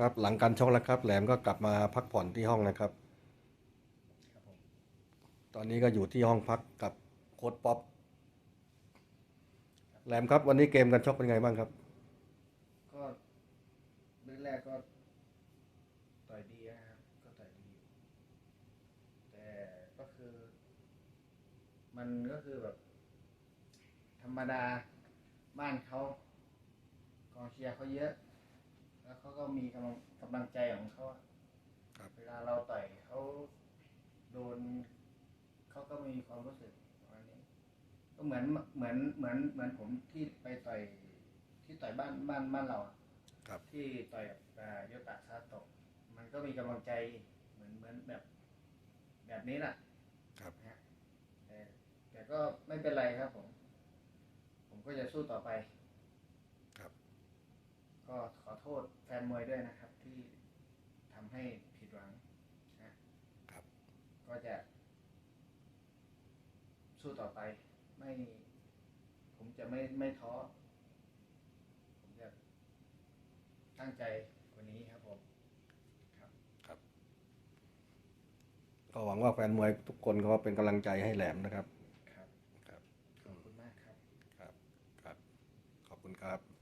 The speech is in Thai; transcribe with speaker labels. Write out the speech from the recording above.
Speaker 1: ครับหลังการชกแล้วครับ แหลมก็กลับมาพักผ่อนที่ห้องนะครับ
Speaker 2: ครับผม
Speaker 1: ตอนนี้ก็อยู่ที่ห้องพักกับโค้ดป๊อปแหลมครับวันนี้เกมการชกเป็นไงบ้างครับ
Speaker 2: ก็เรื่องแรกก็ต่อยดีนะครับก็ต่อยดีอยู่แต่ก็คือ มันก็คือแบบ ธรรมดาบ้านเขากองเชียร์เขาเยอะ แล้วเขาก็มีกำลังกำลังใจของเขาอะ
Speaker 1: ครับ
Speaker 2: เวลาเราต่อยเขาโดนเขาก็มีความรู้สึกประมาณนี้ ก็เหมือนเหมือนเหมือนเหมือนผมที่ไปต่อยที่ต่อยบ้านบ้านบ้านเราอะ
Speaker 1: ครับ
Speaker 2: ที่ต่อยกับอ่าโยตะซาโตะมันก็มีกำลังใจเหมือนเหมือนแบบ แบบนี้แหละ
Speaker 1: ครับ
Speaker 2: นะฮะแต่แต่ก็ไม่เป็นไรครับผม ผมก็จะสู้ต่อไป
Speaker 1: ครับ
Speaker 2: ก็ขอโท ษแฟนมวยด้วยนะครับ ที่ทำให้ผิดหวังนะครับ ก็จะ สู้ต่อไป ไม่ ผมจะไม่ไม่ท้อผมจะตั้งใจกว่านี้ครับผมครับ
Speaker 1: ก็หวังว่าแฟนมวยทุกคนก็เป็นกำลังใจให้แหลมนะครับ
Speaker 2: ครับ
Speaker 1: ครับ
Speaker 2: ขอบคุณมากครับ
Speaker 1: ครับ ครับ ขอบคุณครับ